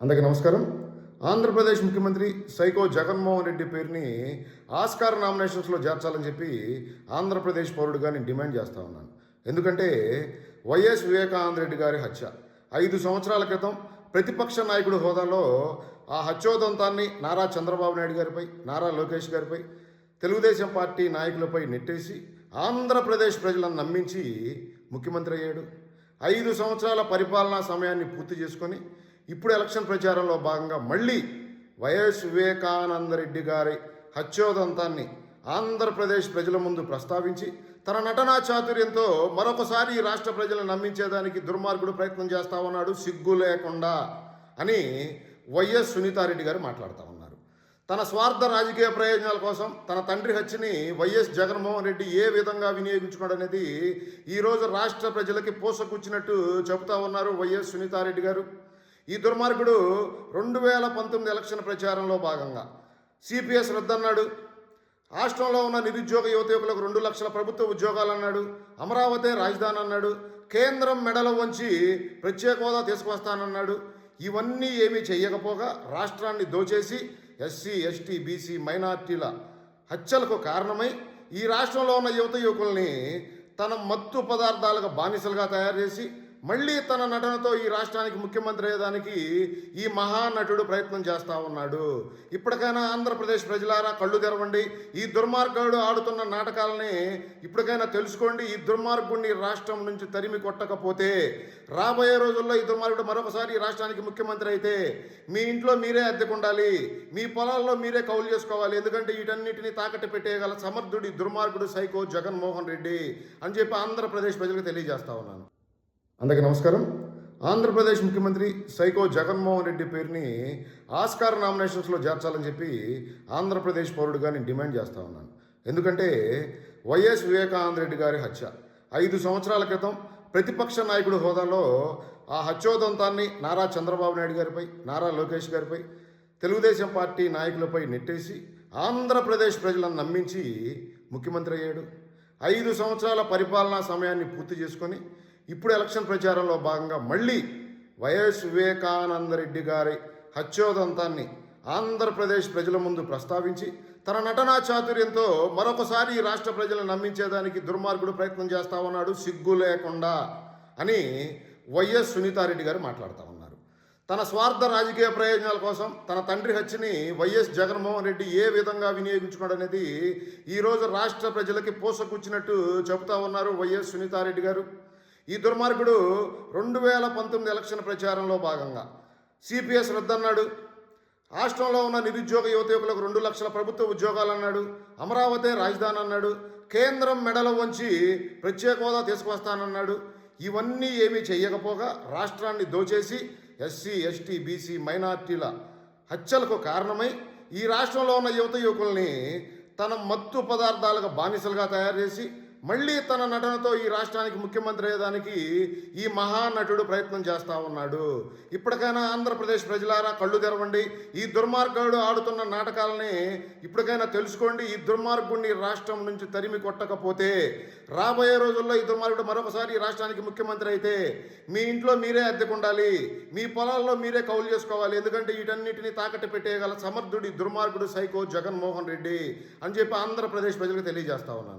అందరికీ నమస్కారం. ఆంధ్రప్రదేశ్ ముఖ్యమంత్రి సైకో జగన్మోహన్ రెడ్డి పేరుని ఆస్కార్ నామినేషన్స్లో చేర్చాలని చెప్పి ఆంధ్రప్రదేశ్ పౌరుడిగా నేను డిమాండ్ చేస్తా ఉన్నాను. ఎందుకంటే వైఎస్ వివేకానంద రెడ్డి గారి హత్య. ఐదు సంవత్సరాల క్రితం ప్రతిపక్ష నాయకుడు హోదాలో ఆ హత్యోదంతాన్ని నారా చంద్రబాబు నాయుడు గారిపై నారా లోకేష్ గారిపై తెలుగుదేశం పార్టీ నాయకులపై నెట్టేసి ఆంధ్రప్రదేశ్ ప్రజలను నమ్మించి ముఖ్యమంత్రి అయ్యాడు. ఐదు సంవత్సరాల పరిపాలనా సమయాన్ని పూర్తి చేసుకొని ఇప్పుడు ఎలక్షన్ ప్రచారంలో భాగంగా మళ్ళీ వైఎస్ వివేకానందరెడ్డి గారి హత్యోదంతాన్ని ఆంధ్రప్రదేశ్ ప్రజల ముందు ప్రస్తావించి తన నటనా చాతుర్యంతో మరొకసారి ఈ రాష్ట్ర ప్రజలను నమ్మించేదానికి దుర్మార్గుడు ప్రయత్నం చేస్తా ఉన్నాడు. సిగ్గు లేకుండా అని వైఎస్ సునీతారెడ్డి గారు మాట్లాడుతూ ఉన్నారు. తన స్వార్థ రాజకీయ ప్రయోజనాల కోసం తన తండ్రి హత్యని వైఎస్ జగన్మోహన్ రెడ్డి ఏ విధంగా వినియోగించుకున్నాడు అనేది ఈరోజు రాష్ట్ర ప్రజలకి పూసకూర్చినట్టు చెబుతా ఉన్నారు వైఎస్ సునీతారెడ్డి గారు. ఈ దుర్మార్గుడు రెండు వేల పంతొమ్మిది ఎలక్షన్ ప్రచారంలో భాగంగా సిపిఎస్ రద్దన్నాడు. రాష్ట్రంలో ఉన్న నిరుద్యోగ యువత యువకులకు రెండు లక్షల ప్రభుత్వ ఉద్యోగాలు అన్నాడు అమరావతి రాజధాని అన్నాడు కేంద్రం మెడల వంచి ప్రత్యేక హోదా తీసుకువస్తానన్నాడు. ఇవన్నీ ఏమీ చేయకపోగా రాష్ట్రాన్ని దోచేసి ఎస్సీ ఎస్టీ బీసీ మైనార్టీల హత్యలకు కారణమై ఈ రాష్ట్రంలో ఉన్న యువత యువకుల్ని తన మత్తు పదార్థాలకు బానిసలుగా తయారు చేసి మళ్ళీ తన నటనతో ఈ రాష్ట్రానికి ముఖ్యమంత్రి అయ్యేదానికి ఈ మహానటుడు ప్రయత్నం చేస్తా ఉన్నాడు. ఇప్పటికైనా ఆంధ్రప్రదేశ్ ప్రజలారా కళ్ళు తెరవండి. ఈ దుర్మార్గుడు ఆడుతున్న నాటకాలని ఇప్పటికైనా తెలుసుకోండి. ఈ దుర్మార్గుడిని రాష్ట్రం నుంచి తరిమి కొట్టకపోతే రాబోయే రోజుల్లో ఈ దుర్మార్గుడు మరొకసారి ఈ రాష్ట్రానికి ముఖ్యమంత్రి అయితే మీ ఇంట్లో మీరే అద్దెకుండాలి. మీ పొలాల్లో మీరే కౌలు చేసుకోవాలి. ఎందుకంటే వీటన్నిటిని తాకట్టు పెట్టేయగల సమర్థుడి దుర్మార్గుడు సైకో జగన్మోహన్ రెడ్డి అని చెప్పి ఆంధ్రప్రదేశ్ ప్రజలకు తెలియజేస్తా ఉన్నాను. అందరికీ నమస్కారం. ఆంధ్రప్రదేశ్ ముఖ్యమంత్రి సైకో జగన్మోహన్ రెడ్డి పేరుని ఆస్కార్ నామినేషన్స్లో చేర్చాలని చెప్పి ఆంధ్రప్రదేశ్ పౌరుడిగా నేను డిమాండ్ చేస్తా ఉన్నాను. ఎందుకంటే వైఎస్ వివేకానంద రెడ్డి గారి హత్య. ఐదు సంవత్సరాల క్రితం ప్రతిపక్ష నాయకుడు హోదాలో ఆ హత్యోదంతాన్ని నారా చంద్రబాబు నాయుడు గారిపై నారా లోకేష్ గారిపై తెలుగుదేశం పార్టీ నాయకులపై నెట్టేసి ఆంధ్రప్రదేశ్ ప్రజలను నమ్మించి ముఖ్యమంత్రి అయ్యాడు. ఐదు సంవత్సరాల పరిపాలనా సమయాన్ని పూర్తి చేసుకొని ఇప్పుడు ఎలక్షన్ ప్రచారంలో భాగంగా మళ్ళీ వైఎస్ వివేకానంద రెడ్డి గారి హత్యోదంతాన్ని ఆంధ్రప్రదేశ్ ప్రజల ముందు ప్రస్తావించి తన నటనా చాతుర్యంతో మరొకసారి ఈ రాష్ట్ర ప్రజలను నమ్మించేదానికి దుర్మార్గుడు ప్రయత్నం చేస్తా ఉన్నాడు. సిగ్గు లేకుండా అని వైఎస్ సునీతారెడ్డి గారు మాట్లాడుతూ ఉన్నారు. తన స్వార్థ రాజకీయ ప్రయోజనాల కోసం తన తండ్రి హత్యని వైఎస్ జగన్మోహన్ రెడ్డి ఏ విధంగా వినియోగించుకున్నాడు అనేది ఈరోజు రాష్ట్ర ప్రజలకి పూసకూర్చినట్టు చెబుతా ఉన్నారు వైఎస్ సునీతారెడ్డి గారు. ఈ దుర్మార్గుడు రెండు వేల పంతొమ్మిది ఎలక్షన్ ప్రచారంలో భాగంగా సిపిఎస్ రద్దన్నాడు. రాష్ట్రంలో ఉన్న నిరుద్యోగ యువత యువకులకు రెండు లక్షల ప్రభుత్వ ఉద్యోగాలు అన్నాడు అమరావతి రాజధాని అన్నాడు కేంద్రం మెడల వంచి ప్రత్యేక హోదా తీసుకువస్తానన్నాడు. ఇవన్నీ ఏమీ చేయకపోగా రాష్ట్రాన్ని దోచేసి ఎస్సీ ఎస్టీ బీసీ మైనార్టీల హత్యలకు కారణమై ఈ రాష్ట్రంలో ఉన్న యువత యువకుల్ని తన మత్తు పదార్థాలకు బానిసలుగా తయారు చేసి మళ్ళీ తన నటనతో ఈ రాష్ట్రానికి ముఖ్యమంత్రి అయ్యేదానికి ఈ మహానటుడు ప్రయత్నం చేస్తా ఉన్నాడు. ఇప్పటికైనా ఆంధ్రప్రదేశ్ ప్రజలారా కళ్ళు తెరవండి. ఈ దుర్మార్గుడు ఆడుతున్న నాటకాలని ఇప్పటికైనా తెలుసుకోండి. ఈ దుర్మార్గుడిని రాష్ట్రం నుంచి తరిమి కొట్టకపోతే రాబోయే రోజుల్లో ఈ దుర్మార్గుడు మరొకసారి ఈ రాష్ట్రానికి ముఖ్యమంత్రి అయితే మీ ఇంట్లో మీరే అద్దెకుండాలి. మీ పొలాల్లో మీరే కౌలు చేసుకోవాలి. ఎందుకంటే వీటన్నిటిని తాకట్టు పెట్టేయగల సమర్థుడి దుర్మార్గుడు సైకో జగన్మోహన్ రెడ్డి అని చెప్పి ఆంధ్రప్రదేశ్ ప్రజలకు తెలియజేస్తా ఉన్నాను.